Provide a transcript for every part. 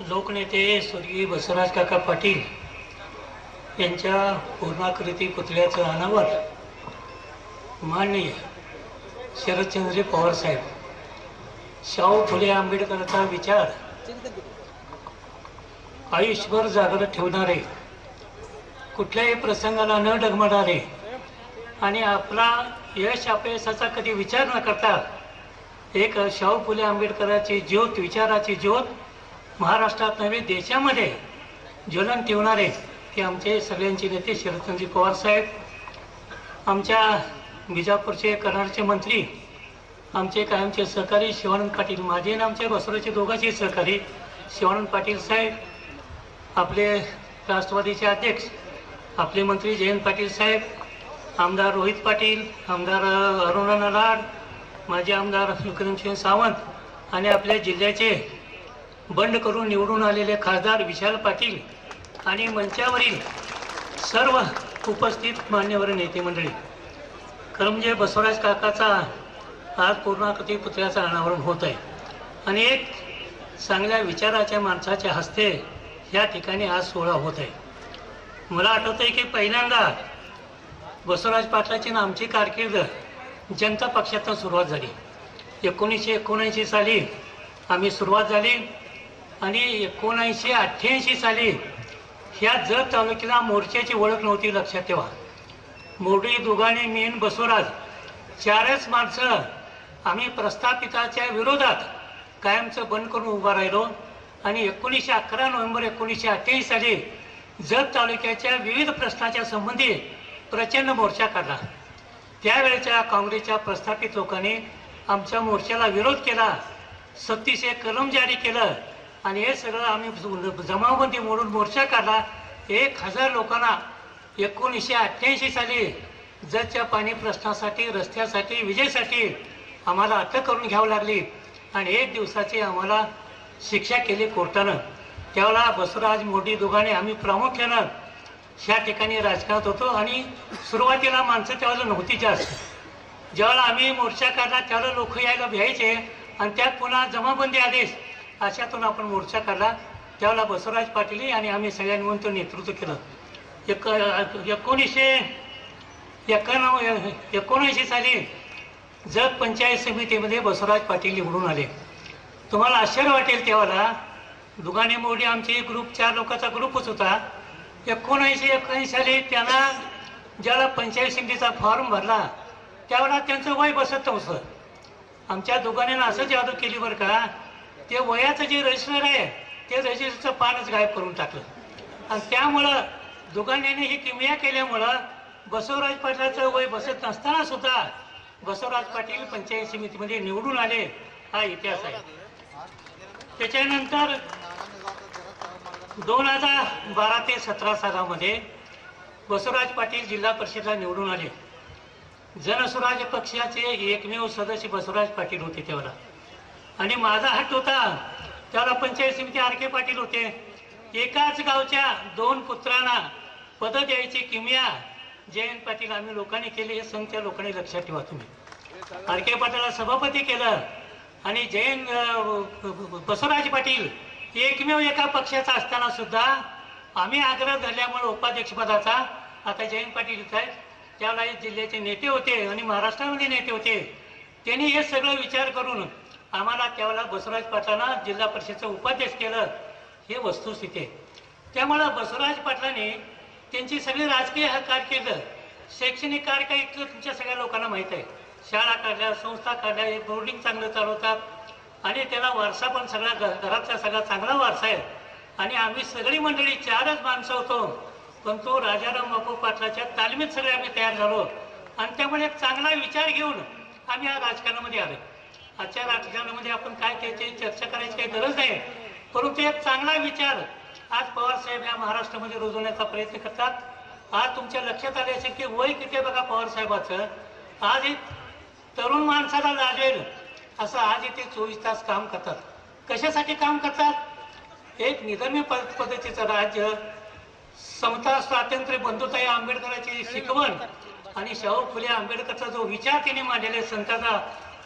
लोकनेते स्वर्गीय बसवराज काका पाटील यांच्या पूर्णाकृती पुतळ्याचं अनावरण माननीय शरदचंद्र पवार साहेब शाहू फुले आंबेडकरांचा विचार आयुष्यभर जागृत ठेवणारे कुठल्याही प्रसंगाला न डगमणारे आणि आपला यश अपयशाचा कधी विचार न करता एक शाहू फुले आंबेडकरांची ज्योत विचाराची ज्योत महाराष्ट्रात नव्हे देशामध्ये ज्वलन ठेवणारे ते आमचे सगळ्यांचे नेते शरदचंद्र पवार साहेब आमच्या बिजापूरचे कराडचे मंत्री आमचे कायमचे सहकारी शिवानंद पाटील माझे आणि आमच्या बसवराचे दोघांचे सहकारी शिवानंद पाटील साहेब आपले राष्ट्रवादीचे अध्यक्ष आपले मंत्री जयंत पाटील साहेब आमदार रोहित पाटील आमदार अरुणा लाड माजी आमदार विक्रमसिंह सावंत आणि आपल्या जिल्ह्याचे बंड करून निवडून आलेले खासदार विशाल पाटील आणि मंचावरील सर्व उपस्थित मान्यवर नेते मंडळी खरं म्हणजे बसवराज काकाचा आज पूर्णाकृती पुतळ्याचं अनावरण होत आहे. आणि एक चांगल्या विचाराच्या माणसाच्या हस्ते या ठिकाणी आज सोहळा होत आहे. मला आठवतं आहे की पहिल्यांदा बसवराज पाटलाची आणि आमची कारकीर्द जनता पक्षातून सुरुवात झाली. एकोणीसशे एकोणऐंशी साली आम्ही सुरुवात झाली. आणि एकोणऐंशी अठ्ठ्याऐंशी साली ह्या जत तालुक्याला मोर्चाची ओळख नव्हती लक्षात ठेवा. मोडी दुगाणे मेन बसवराज चारच माणसं आम्ही प्रस्थापिताच्या विरोधात कायमचं बंद करून उभा राहिलो. आणि एकोणीसशे अकरा नोव्हेंबर एकोणीसशे अठ्ठ्याऐंशी साली जत तालुक्याच्या विविध प्रश्नाच्या संबंधी प्रचंड मोर्चा काढला. त्यावेळेच्या काँग्रेसच्या प्रस्थापित लोकांनी आमच्या मोर्चाला विरोध केला. सक्तीचे कलम जारी केलं. आणि हे सगळं आम्ही जमावबंदी मोडून मोर्चा काढला. एक हजार लोकांना एकोणीसशे अठ्ठ्याऐंशी साली जतच्या पाणी प्रश्नासाठी रस्त्यासाठी विजेसाठी आम्हाला अटक करून घ्यावी लागली. आणि एक दिवसाची आम्हाला शिक्षा केली कोर्टानं. त्यावेळेला बसवराज मोडी दोघांनी आम्ही प्रामुख्यानं ह्या ठिकाणी राजकारणात होतो आणि सुरुवातीला माणसं त्यावेळेला नव्हती जास्त. ज्यावेळेला आम्ही मोर्चा काढला त्यावेळेला लोक यायला भ्यायचे आणि त्यात पुन्हा जमाबंदी आदेश अशातून आपण मोर्चा काढला. त्यावेळेला बसवराज पाटील आणि आम्ही सगळ्यांनी म्हणून तो नेतृत्व केलं. एक एकोणीसशे एकाण्णव एकोणऐंशी साली जग पंचायत समितीमध्ये बसवराज पाटील निवडून आले. तुम्हाला आश्चर्य वाटेल तेव्हाला दुगाने मोडी आमची ग्रुप चार लोकांचा ग्रुपच होता. एकोणऐंशी एकोणऐंशी साली त्यांना ज्याला पंचायत समितीचा फॉर्म भरला त्यावेळेला त्यांचं वय बसत नव्हतं आमच्या दोघांनी असं जादू केली बरं का ते वयाचं जे रजिस्टर आहे ते रजिस्टरचं पानच गायब करून टाकलं. आणि त्यामुळं दोघांनी ही किमया केल्यामुळं बसवराज पाटलाचं वय बसत नसताना सुद्धा बसवराज पाटील पंचायत समितीमध्ये निवडून आले हा इतिहास आहे. त्याच्यानंतर दोन हजार बारा ते सतरा सालामध्ये बसवराज पाटील जिल्हा परिषदला निवडून आले. जनस्वराज पक्षाचे एकमेव सदस्य बसवराज पाटील होते तेव्हा. आणि माझा हट होता. त्याला पंचायत समिती आर के पाटील होते. एकाच गावच्या दोन पुत्रांना पद द्यायची किमया जयंत पाटील आम्ही लोकांनी केले. हे संख्या लोकांनी लक्षात ठेवा तुम्ही. आर के पाटीलला सभापती केलं आणि जयंत बसवराज पाटील एकमेव एका पक्षाचा असताना सुद्धा आम्ही आग्रह झाल्यामुळे उपाध्यक्षपदाचा आता जयंत पाटील इथं आहेत. त्यावेळेला जिल्ह्याचे नेते होते आणि महाराष्ट्रामध्ये नेते होते. त्यांनी हे सगळं विचार करून आम्हाला त्यावेळेला बसवराज पाटलांना जिल्हा परिषदचं उपाध्यक्ष केलं हे वस्तुस्थिती आहे. त्यामुळं बसवराज पाटलांनी त्यांची सगळी राजकीय हा कारकीर्द शैक्षणिक कारकीर्द तुमच्या सगळ्या लोकांना माहीत आहे. शाळा काढल्या संस्था काढल्या हे बोर्डिंग चांगलं चालवतात. आणि त्याला वारसा पण सगळा घ- घरातला सगळा चांगला वारसा आहे. आणि आम्ही सगळी मंडळी चारच माणसं होतो. पण तो राजाराम बापू पाटलाच्या तालमीत सगळे आम्ही तयार झालो. आणि त्यामुळे एक चांगला विचार घेऊन आम्ही या राजकारणामध्ये आलो आजच्या राजकारणामध्ये आपण काय त्याची चर्चा करायची काही गरज नाही. परंतु एक चांगला विचार आज पवार साहेब या महाराष्ट्रामध्ये रुजवण्याचा प्रयत्न करतात. आज तुमच्या लक्षात आले असेल की वय किती बघा पवार साहेबाचं? आज एक तरुण माणसाला लाजेल असं आज इथे चोवीस तास काम करतात. कशासाठी काम करतात? एक निधर्मी पद पद्धतीचं राज्य समता स्वातंत्र्य बंधुता या शिकवण आणि शाहू फुले आंबेडकरचा जो विचार त्यांनी मांडलेला संताचा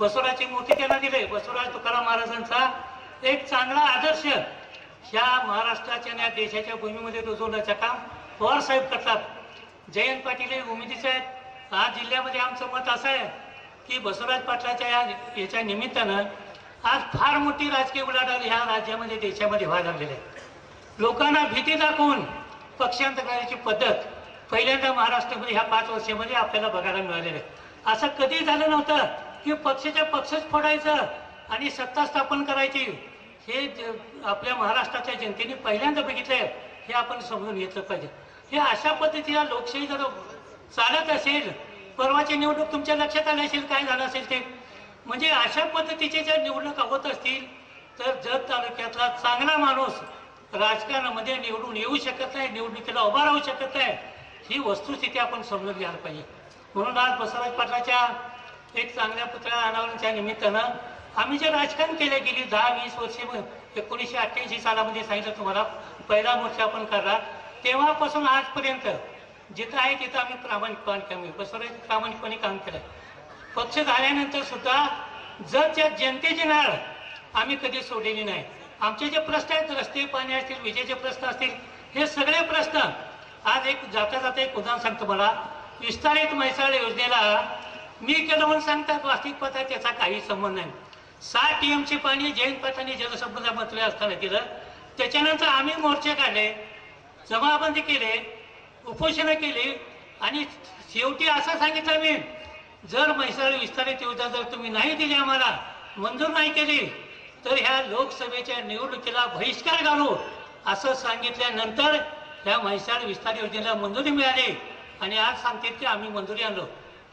बसवराजची मूर्ती त्यांना दिले. बसवराज तुकाराम महाराजांचा एक चांगला आदर्श. ह्या महाराष्ट्राच्या या देशाच्या भूमीमध्ये रुजवण्याचं काम पवार साहेब करतात. जयंत पाटील हे उमेदीचे आहेत. आज जिल्ह्यामध्ये आमचं मत असं आहे की बसवराज पाटलाच्या या याच्या निमित्तानं आज फार मोठी राजकीय उलाढाल ह्या राज्यामध्ये देशामध्ये व्हायला लागलेली आहे. लोकांना भीती दाखवून पक्षांत करण्याची पद्धत पहिल्यांदा महाराष्ट्रामध्ये ह्या पाच वर्षामध्ये आपल्याला बघायला मिळालेलं आहे. असं कधी झालं नव्हतं. की पक्षाच्या पक्षच फोडायचं आणि सत्ता स्थापन करायची. हे ज- आपल्या महाराष्ट्राच्या जनतेने पहिल्यांदा बघितलंय. हे आपण समजून घेतलं पाहिजे. हे अशा पद्धतीला लोकशाही जर चालत असेल परवाची निवडणूक तुमच्या लक्षात आली असेल काय झालं असेल ते? म्हणजे अशा पद्धतीचे जर निवडणुका होत असतील तर जत तालुक्यातला चांगला माणूस राजकारणामध्ये निवडून येऊ शकत नाही निवडणुकीला उभा राहू शकत नाही. ही वस्तुस्थिती आपण समजून घ्यायला पाहिजे. म्हणून आज बसवराज पाटलाच्या एक चांगल्या पुतळ्या अनावरणच्या निमित्तानं आम्ही जे राजकारण केले गेली दहा वीस वर्षे एकोणीसशे अठ्ठ्याऐंशी सालामध्ये सांगितलं तुम्हाला पहिला मोर्चा आपण करला तेव्हापासून आजपर्यंत जिथं आहे तिथं आम्ही प्रामाणिकपणे काम बसवराज प्रामाणिकपणे काम केलं. पक्ष झाल्यानंतर सुद्धा जर त्या जनतेची नाळ आम्ही कधी सोडलेली नाही. आमचे जे प्रश्न आहेत रस्ते पाणी असतील विजेचे प्रश्न असतील हे सगळे प्रश्न आज एक जाता जाता एक उदाहरण सांगतो मला. विस्तारित म्हैसाळ योजनेला मी केलं म्हणून सांगतात वास्तविक त्याचा काही संबंध नाही. सात टीएमचे पाणी जैन पथाने जलसंपदा मंत्री असताना दिलं त्याच्यानंतर आम्ही मोर्चे काढले जमाबंदी केले उपोषणं केली. आणि शेवटी असं सांगितलं मी जर म्हैसाळ विस्तारित योजना जर तुम्ही नाही दिली आम्हाला मंजूर नाही केली तर ह्या लोकसभेच्या निवडणुकीला बहिष्कार घालू असं सांगितल्यानंतर ह्या म्हैसाळ विस्तार योजनेला मंजुरी मिळाली. आणि आज सांगते की आम्ही मंजुरी आणलो.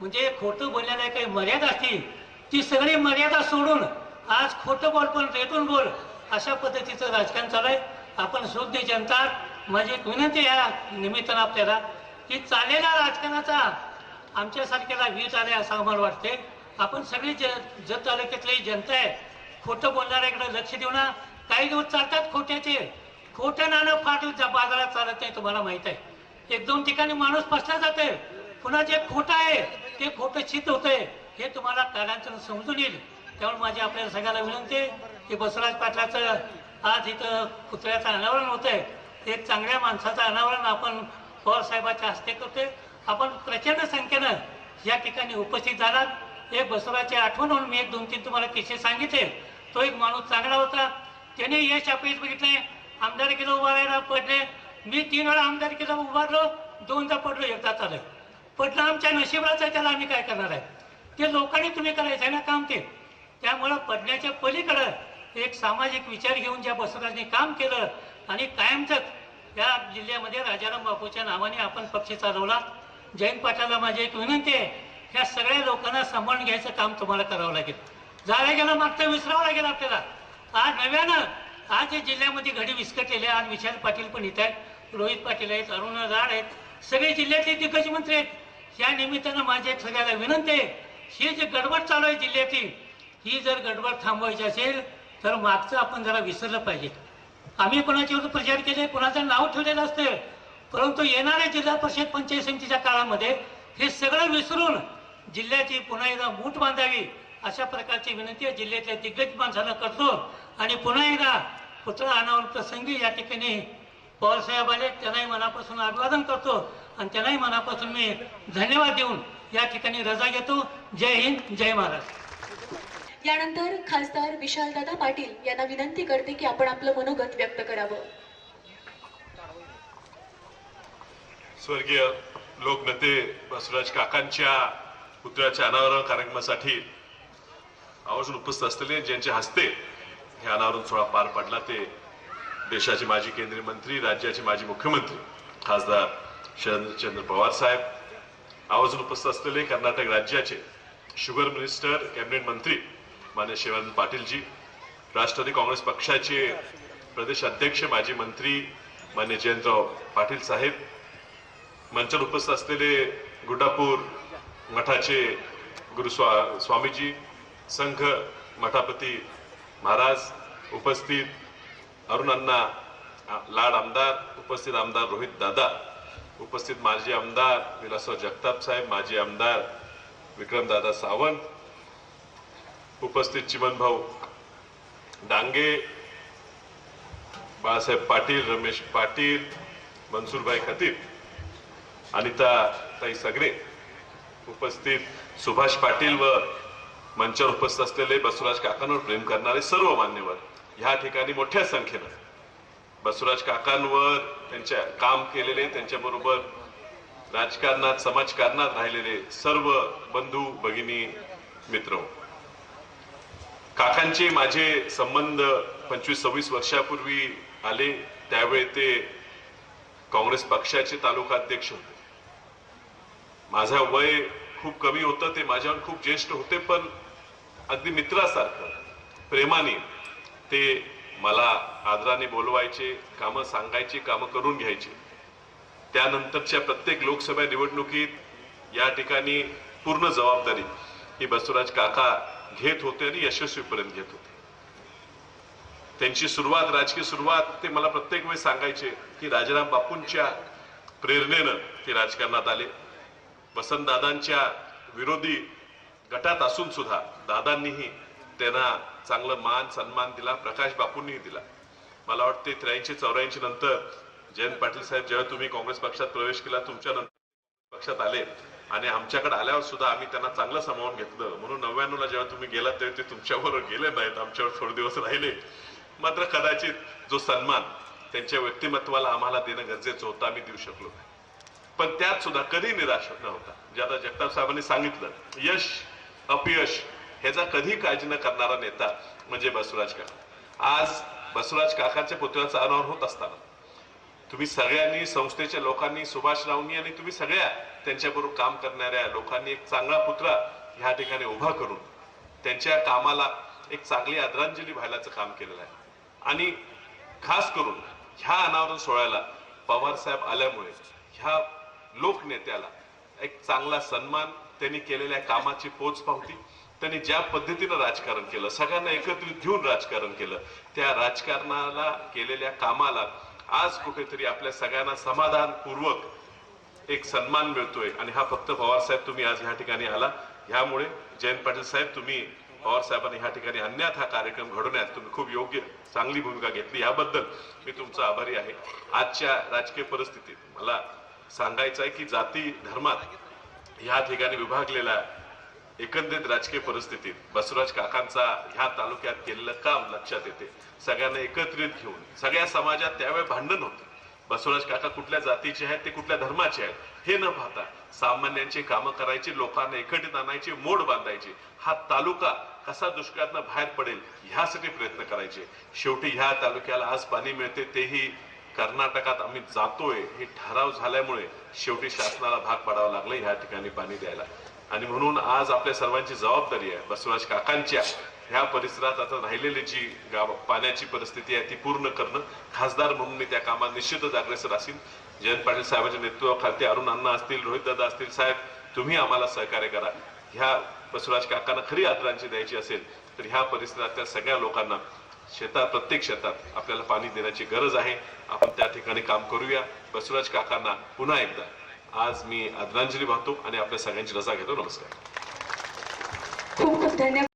म्हणजे खोटं बोलण्याला काही मर्यादा असतील. ती सगळी मर्यादा सोडून आज खोटं बोल पण रेटून बोल अशा पद्धतीचं राजकारण चालू आहे. आपण शुद्ध जनता माझी एक विनंती आहे या निमित्तानं आपल्याला की चाललेल्या राजकारणाचा आमच्यासारख्याला वीज आले असं आम्हाला वाटते आपण सगळी ज जत तालुक्यातली जनता आहे खोटं बोलणाऱ्याकडे लक्ष देऊ ना. काही दिवस चालतात खोट्याचे. खोटं नाणं फार बाजारात चालत नाही तुम्हाला माहीत आहे. एक दोन ठिकाणी माणूस फसला जाते पुन्हा जे खोटं आहे ते खोटं चित होतंय हे तुम्हाला कालांतरानं समजून येईल. त्यामुळे माझी आपल्याला सगळ्याला विनंती की बसवराज पाटलाचं आज इथं पुतळ्याचं अनावरण होत आहे एक चांगल्या माणसाचं अनावरण आपण पवारसाहेबाच्या हस्ते करतोय. आपण प्रचंड संख्येनं या ठिकाणी उपस्थित झालात. हे बसवराची आठवण म्हणून मी एक दोन तीन तुम्हाला किस्से सांगितले. तो एक माणूस चांगला होता. त्याने यश अपयश बघितले आमदारकीला उभा राहायला पडले. मी तीन वेळा आमदारकीला उभारलो. दोनदा पडलो. एकदा आलं पडलं आमच्या नशिबाचं आहे, त्याला आम्ही काय करणार आहे? ते लोकांनी तुम्ही करायचं आहे ना काम ते. त्यामुळं पडण्याच्या पलीकडं एक सामाजिक विचार घेऊन ज्या बसवराजने काम केलं आणि कायमचं या जिल्ह्यामध्ये राजाराम बापूच्या नावाने आपण पक्ष चालवला. जयंत पाटलाला माझी एक विनंती आहे ह्या सगळ्या लोकांना सांभाळून घ्यायचं काम तुम्हाला करावं लागेल. जायला गेलं मागचं विसरावं लागेल आपल्याला. आज नव्यानं आज या जिल्ह्यामध्ये घडी विस्कटलेले आज विशाल पाटील पण इथं आहेत. रोहित पाटील आहेत अरुण राड आहेत. सगळे जिल्ह्यातले दिग्गज मंत्री आहेत. या निमित्तानं माझी एक सगळ्याला विनंती आहे. ही जी गडबड चालू आहे जिल्ह्यातील ही जर गडबड थांबवायची असेल तर मागचं आपण जरा विसरलं पाहिजे. आम्ही कोणाच्यावर प्रचार केले कोणाचं नाव ठेवलेलं असतं परंतु येणाऱ्या जिल्हा परिषद पंचायत समितीच्या काळामध्ये हे सगळं विसरून जिल्ह्याची पुन्हा एकदा मूठ बांधावी अशा प्रकारची विनंती आहे. जिल्ह्यातल्या दिग्गज माणसांना करतो आणि पुन्हा एकदा पुतळा अनावरण प्रसंगी या ठिकाणी पवारसाहेब आले त्यांनाही मनापासून अभिवादन करतो. आणि त्यांनाही मनापासून मी धन्यवाद देऊन या ठिकाणी रजा घेतो. जय हिंद जय महाराष्ट्र. यानंतर खासदार विशालदादा पाटील यांना विनंती करते की आपण आपलं मनोगत व्यक्त करावं. स्वर्गीय लोकनेते बसवराज काकांच्या पुतळ्याच्या अनावरण कार्यक्रमासाठी आवर्जून उपस्थित असलेले ज्यांच्या हस्ते हे अनावरण सोहळा पार पडला ते देशाचे माजी केंद्रीय मंत्री राज्याचे माजी मुख्यमंत्री खासदार शरदचंद्र पवार साहेब आवर्जून उपस्थित असलेले कर्नाटक राज्याचे शुगर मिनिस्टर कॅबिनेट मंत्री मान्य शिवानंद पाटीलजी राष्ट्रवादी काँग्रेस पक्षाचे प्रदेश अध्यक्ष माजी मंत्री मान्य जयंतराव पाटील साहेब मंचावर उपस्थित असलेले गुड्डापूर मठाचे गुरु स्वा स्वामीजी संघ मठापती महाराज उपस्थित अरुण अण्णा लाड आमदार उपस्थित आमदार रोहित दादा उपस्थित माजी आमदार विलासराव जगताप साहेब माजी आमदार विक्रमदादा सावंत उपस्थित चिमनभाऊ डांगे बाळासाहेब पाटील रमेश पाटील मनसूरभाई खतीब अनिता ताई सगरे उपस्थित सुभाष पाटील व मंचावर उपस्थित असलेले बसवराज काकांवर प्रेम करणारे सर्व मान्यवर ह्या ठिकाणी मोठ्या संख्येनं बसवराज काकांवर त्यांच्या काम केलेले त्यांच्याबरोबर राजकारणात समाजकारणात राहिलेले सर्व बंधू भगिनी मित्र. काकांचे माझे संबंध पंचवीस सव्वीस वर्षापूर्वी आले त्यावेळी ते काँग्रेस पक्षाचे तालुका अध्यक्ष होते. माझा वय खूप कमी होतं ते माझ्यावर खूप ज्येष्ठ होते पण अगदी मित्रासारखं प्रेमाने ते मला आदराने बोलवायचे कामं सांगायची कामं करून घ्यायचे. त्यानंतरच्या प्रत्येक लोकसभा निवडणुकीत या ठिकाणी पूर्ण जबाबदारी ही बसवराज काका घेत होते आणि यशस्वीपर्यंत घेत होते. त्यांची सुरुवात राजकीय सुरुवात ते मला प्रत्येक वेळेस सांगायचे की राजाराम बापूंच्या प्रेरणेनं ते राजकारणात आले. वसंतदादांच्या विरोधी गटात असून सुद्धा दादांनीही त्यांना चांगलं मान सन्मान दिला प्रकाश बापूंनीही दिला. मला वाटते त्र्याऐंशी चौऱ्याऐंशी नंतर जयंत पाटील साहेब जेव्हा तुम्ही काँग्रेस पक्षात प्रवेश केला तुमच्या नंतर पक्षात आले. आणि आमच्याकडे आल्यावर सुद्धा आम्ही त्यांना चांगलं सामावून घेतलं. म्हणून नव्याण्णवला जेव्हा तुम्ही गेलात तेव्हा ते तुमच्याबरोबर गेले नाहीत आमच्यावर थोडे दिवस राहिले. मात्र कदाचित जो सन्मान त्यांच्या व्यक्तिमत्वाला आम्हाला देणं गरजेचं होतं आम्ही देऊ शकलो नाही. पण त्यात सुद्धा कधी निराश न होता. जे आता जगताप साहेबांनी सांगितलं यश अपयश ह्याचा कधी काळजी न करणारा नेता म्हणजे बसवराज काका. आज बसवराज काकांच्या पुतळ्याचा अनावर होत असताना तुम्ही सगळ्यांनी संस्थेच्या लोकांनी सुभाष रावनी आणि तुम्ही सगळ्या त्यांच्याबरोबर काम करणाऱ्या लोकांनी एक चांगला पुतळा ह्या ठिकाणी उभा करून त्यांच्या कामाला एक चांगली आदरांजली व्हायलाचं काम केलेलं आहे. आणि खास करून ह्या अनावरण सोहळ्याला पवार साहेब आल्यामुळे ह्या लोकनेत्याला एक चांगला सन्मान त्यांनी केलेल्या कामाची पोच पावती. त्यांनी ज्या पद्धतीनं राजकारण केलं सगळ्यांना एकत्रित घेऊन राजकारण केलं त्या राजकारणाला केलेल्या कामाला आज कुठेतरी आपल्या सगळ्यांना समाधानपूर्वक एक सन्मान मिळतोय. आणि हा फक्त पवार साहेब तुम्ही आज ह्या ठिकाणी आला. ह्यामुळे जयंत पाटील साहेब तुम्ही पवार साहेबांनी ह्या ठिकाणी आणण्यात हा कार्यक्रम घडवण्यात तुम्ही खूप योग्य चांगली भूमिका घेतली. याबद्दल मी तुमचा आभारी आहे. आजच्या राजकीय परिस्थितीत मला सांगायचं आहे की जाती धर्मात ह्या ठिकाणी विभागलेला एकंदरीत राजकीय परिस्थितीत बसवराज काकांचा ह्या तालुक्यात केलेलं काम लक्षात येते. सगळ्यांना एकत्रित घेऊन सगळ्या समाजात त्यावेळी भांडण होतं. बसवराज काका कुठल्या जातीचे आहेत ते कुठल्या धर्माचे आहेत हे न पाहता सामान्यांची कामं करायची लोकांना एकत्रित आणायची मोड बांधायची. हा तालुका कसा दुष्काळातनं बाहेर पडेल ह्यासाठी प्रयत्न करायचे. शेवटी ह्या तालुक्याला आज पाणी मिळते तेही कर्नाटकात आम्ही जातोय. हे ठराव झाल्यामुळे शेवटी शासनाला भाग पाडावा लागला ह्या ठिकाणी पाणी द्यायला. आणि म्हणून आज आपल्या सर्वांची जबाबदारी आहे बसवराज काकांच्या ह्या परिसरात आता राहिलेली जी गाव पाण्याची परिस्थिती आहे ती पूर्ण करणं. खासदार म्हणून मी त्या कामात निश्चितच अग्रेसर असेल जयंत पाटील साहेबांच्या नेतृत्वाखाली अरुण अण्णा असतील रोहित दादा असतील साहेब तुम्ही आम्हाला सहकार्य करा. ह्या बसवराज काकांना खरी आदरांची द्यायची असेल तर ह्या परिसरातल्या सगळ्या लोकांना शेतात प्रत्येक शेतात आपल्याला पाणी देण्याची गरज आहे. आपण त्या ठिकाणी काम करूया. बसवराज काकांना पुन्हा एकदा आज मी आदरांजली वाहतो आणि आपल्या सगळ्यांची रजा घेतो. नमस्कार. खूप खूप धन्यवाद.